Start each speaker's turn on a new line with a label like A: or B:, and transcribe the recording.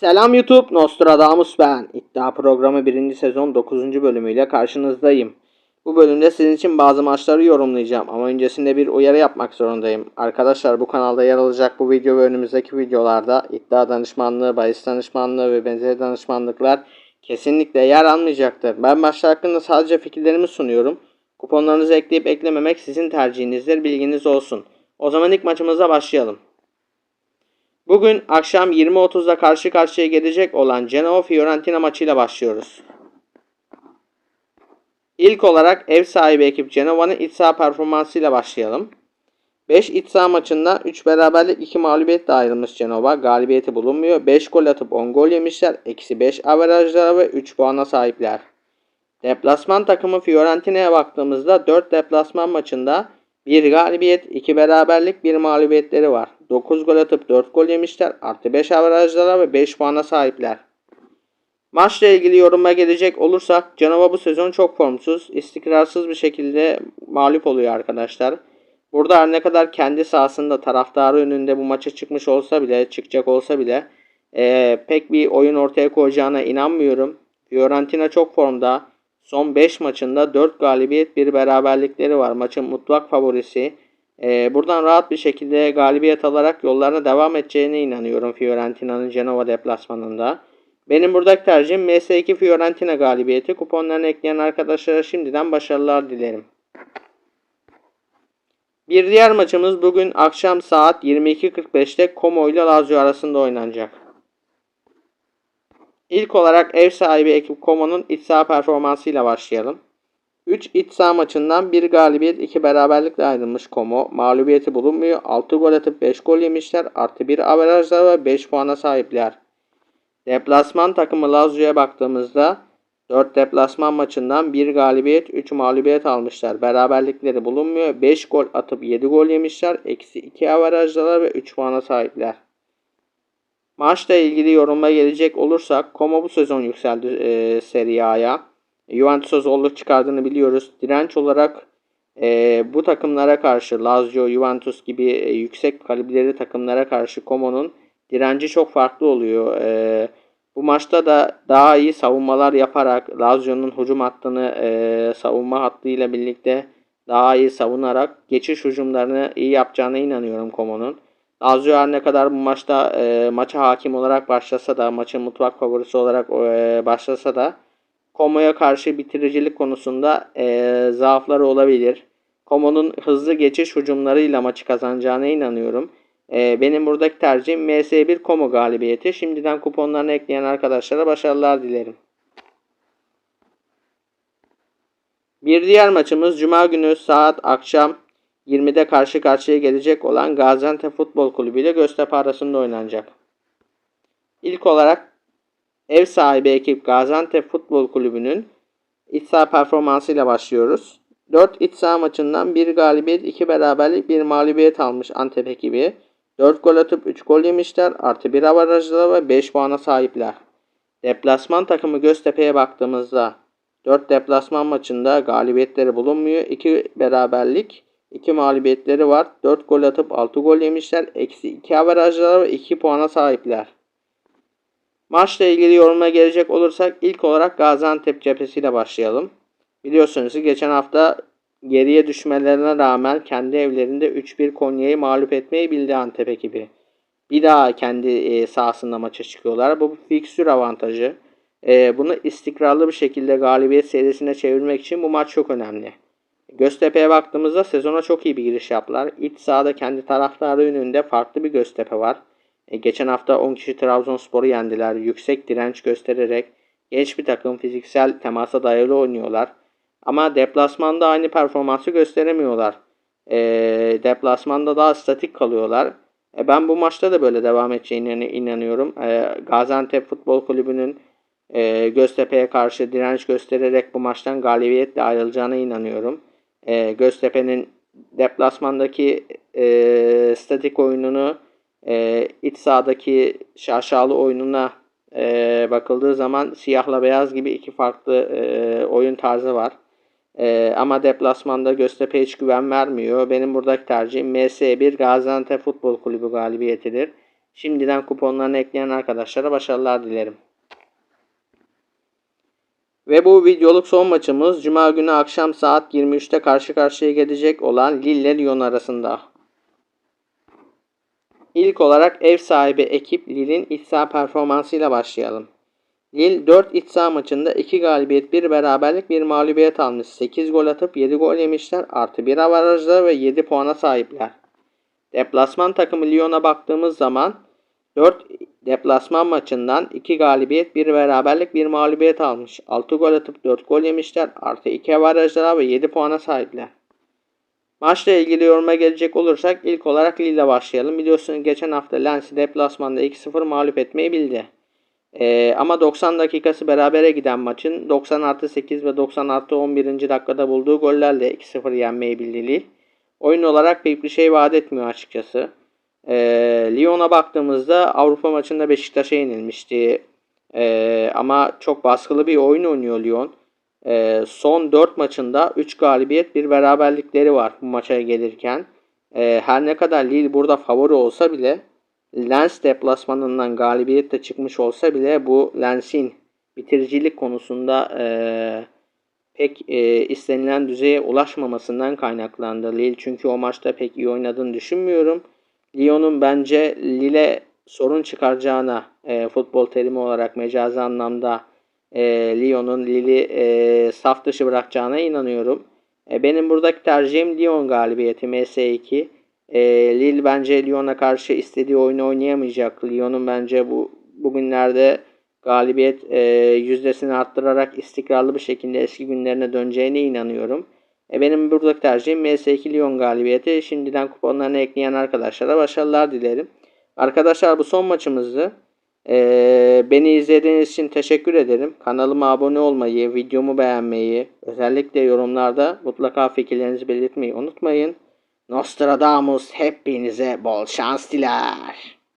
A: Selam YouTube, Nostradamus ben. İddia programı 1. sezon 9. bölümüyle karşınızdayım. Bu bölümde sizin için bazı maçları yorumlayacağım ama öncesinde bir uyarı yapmak zorundayım. Arkadaşlar bu kanalda yer alacak bu video ve önümüzdeki videolarda iddia danışmanlığı, bahis danışmanlığı ve benzeri danışmanlıklar kesinlikle yer almayacaktır. Ben maçlar hakkında sadece fikirlerimi sunuyorum. Kuponlarınızı ekleyip eklememek sizin tercihinizdir, bilginiz olsun. O zaman ilk maçımıza başlayalım. Bugün akşam 20.30'da karşı karşıya gelecek olan Genoa Fiorentina maçıyla başlıyoruz. İlk olarak ev sahibi ekip Genova'nın iç saha performansıyla başlayalım. 5 iç saha maçında 3 beraberlik 2 mağlubiyetle ayrılmış Genova. Galibiyeti bulunmuyor. 5 gol atıp 10 gol yemişler. Eksi 5 averajlara ve 3 puana sahipler. Deplasman takımı Fiorentina'ya baktığımızda 4 deplasman maçında 1 galibiyet, 2 beraberlik, 1 mağlubiyetleri var. 9 gol atıp 4 gol yemişler. Artı 5 averajlara ve 5 puana sahipler. Maçla ilgili yoruma gelecek olursak Canova bu sezon çok formsuz, istikrarsız bir şekilde mağlup oluyor arkadaşlar. Burada her ne kadar kendi sahasında taraftarı önünde bu maça çıkmış olsa bile, çıkacak olsa bile e, pek bir oyun ortaya koyacağına inanmıyorum. Fiorentina çok formda. Son 5 maçında 4 galibiyet, 1 beraberlikleri var. Maçın mutlak favorisi. E, buradan rahat bir şekilde galibiyet alarak yollarına devam edeceğine inanıyorum Fiorentina'nın Genova deplasmanında. Benim buradaki tercihim MS2 Fiorentina galibiyeti. Kuponlarını ekleyen arkadaşlara şimdiden başarılar dilerim. Bir diğer maçımız bugün akşam saat 22.45'te Como ile Lazio arasında oynanacak. İlk olarak ev sahibi ekip Como'nun iç saha performansıyla başlayalım. 3 iç saha maçından 1 galibiyet 2 beraberlikle ayrılmış Como. Mağlubiyeti bulunmuyor. 6 gol atıp 5 gol yemişler. Artı 1 averajlar ve 5 puana sahipler. Deplasman takımı Lazio'ya baktığımızda 4 deplasman maçından 1 galibiyet 3 mağlubiyet almışlar. Beraberlikleri bulunmuyor. 5 gol atıp 7 gol yemişler. Eksi 2 averajlar ve 3 puana sahipler. Maçla ilgili yoruma gelecek olursak Como bu sezon yükseldi e, Serie A'ya. Juventus'a zorluk çıkardığını biliyoruz. Direnç olarak e, bu takımlara karşı Lazio, Juventus gibi e, yüksek kalibreli takımlara karşı Como'nun direnci çok farklı oluyor. E, bu maçta da daha iyi savunmalar yaparak Lazio'nun hücum hattını e, savunma hattıyla birlikte daha iyi savunarak geçiş hücumlarını iyi yapacağına inanıyorum Como'nun. Lazio her ne kadar bu maçta e, maça hakim olarak başlasa da maçın mutfak favorisi olarak e, başlasa da Como'ya karşı bitiricilik konusunda e, zaafları olabilir. Como'nun hızlı geçiş hücumlarıyla maçı kazanacağına inanıyorum. E, benim buradaki tercihim MS1 Como galibiyeti. Şimdiden kuponlarını ekleyen arkadaşlara başarılar dilerim. Bir diğer maçımız Cuma günü saat akşam 20'de karşı karşıya gelecek olan Gaziantep Futbol Kulübü ile Göztepe arasında oynanacak. İlk olarak ev sahibi ekip Gaziantep Futbol Kulübü'nün iç saha performansıyla başlıyoruz. 4 iç saha maçından 1 galibiyet, 2 beraberlik, 1 mağlubiyet almış Antep ekibi. 4 gol atıp 3 gol yemişler. Artı 1 avarajları ve 5 puana sahipler. Deplasman takımı Göztepe'ye baktığımızda 4 deplasman maçında galibiyetleri bulunmuyor. 2 beraberlik, 2 mağlubiyetleri var. 4 gol atıp 6 gol yemişler. Eksi 2 averajları ve 2 puana sahipler. Maçla ilgili yoruma gelecek olursak ilk olarak Gaziantep cephesiyle başlayalım. Biliyorsunuz ki geçen hafta geriye düşmelerine rağmen kendi evlerinde 3-1 Konya'yı mağlup etmeyi bildi Antep ekibi. Bir daha kendi e, sahasında maça çıkıyorlar. Bu bir fikstür avantajı. E, bunu istikrarlı bir şekilde galibiyet serisine çevirmek için bu maç çok önemli. Göztepe'ye baktığımızda sezona çok iyi bir giriş yaptılar. İç sahada kendi taraftarı önünde farklı bir Göztepe var. E, geçen hafta 10 kişi Trabzonspor'u yendiler. Yüksek direnç göstererek genç bir takım fiziksel temasa dayalı oynuyorlar. Ama deplasmanda aynı performansı gösteremiyorlar. E, deplasmanda daha statik kalıyorlar. E, ben bu maçta da böyle devam edeceğine inanıyorum. E, Gaziantep Futbol Kulübü'nün e, Göztepe'ye karşı direnç göstererek bu maçtan galibiyetle ayrılacağına inanıyorum. E, Göztepe'nin deplasmandaki e, statik oyununu e, iç sahadaki şaşalı oyununa e, bakıldığı zaman siyahla beyaz gibi iki farklı e, oyun tarzı var. E, ama deplasmanda Göztepe hiç güven vermiyor. Benim buradaki tercihim MS1 Gaziantep Futbol Kulübü galibiyetidir. Şimdiden kuponlarını ekleyen arkadaşlara başarılar dilerim. Ve bu videoluk son maçımız Cuma günü akşam saat 23'te karşı karşıya gelecek olan Lille Lyon arasında. İlk olarak ev sahibi ekip Lille'in iç saha performansıyla başlayalım. Lille 4 iç saha maçında 2 galibiyet 1 beraberlik 1 mağlubiyet almış. 8 gol atıp 7 gol yemişler. Artı 1 avarajda ve 7 puana sahipler. Deplasman takımı Lyon'a baktığımız zaman 4 deplasman maçından 2 galibiyet 1 beraberlik 1 mağlubiyet almış. 6 gol atıp 4 gol yemişler. Artı 2 avarajlara ve 7 puana sahipler. Maçla ilgili yoruma gelecek olursak ilk olarak Lille başlayalım. Biliyorsunuz geçen hafta Lens'i deplasmanda 2-0 mağlup etmeyi bildi. Ee, ama 90 dakikası berabere giden maçın 90 artı 8 ve 90 artı 11. dakikada bulduğu gollerle 2-0 yenmeyi bildi Lille. Oyun olarak pek bir şey vaat etmiyor açıkçası. Ee, Lyon'a baktığımızda Avrupa maçında Beşiktaş'a yenilmişti. Ee, ama çok baskılı bir oyun oynuyor Lyon. Ee, son 4 maçında 3 galibiyet bir beraberlikleri var bu maça gelirken. Ee, her ne kadar Lille burada favori olsa bile Lens deplasmanından galibiyetle çıkmış olsa bile bu Lens'in bitiricilik konusunda e, pek e, istenilen düzeye ulaşmamasından kaynaklandı Lille. Çünkü o maçta pek iyi oynadığını düşünmüyorum. Lyon'un bence Lille sorun çıkaracağına e, futbol terimi olarak mecazi anlamda e, Lyon'un Lille'i e, saf dışı bırakacağına inanıyorum. E, benim buradaki tercihim Lyon galibiyeti MS2. E, Lille bence Lyon'a karşı istediği oyunu oynayamayacak. Lyon'un bence bu bugünlerde galibiyet e, yüzdesini arttırarak istikrarlı bir şekilde eski günlerine döneceğine inanıyorum. E, benim buradaki tercihim MS2 Lyon galibiyeti. Şimdiden kuponlarını ekleyen arkadaşlara başarılar dilerim. Arkadaşlar bu son maçımızdı. Ee, beni izlediğiniz için teşekkür ederim. Kanalıma abone olmayı, videomu beğenmeyi, özellikle yorumlarda mutlaka fikirlerinizi belirtmeyi unutmayın. Nostradamus hepinize bol şans diler.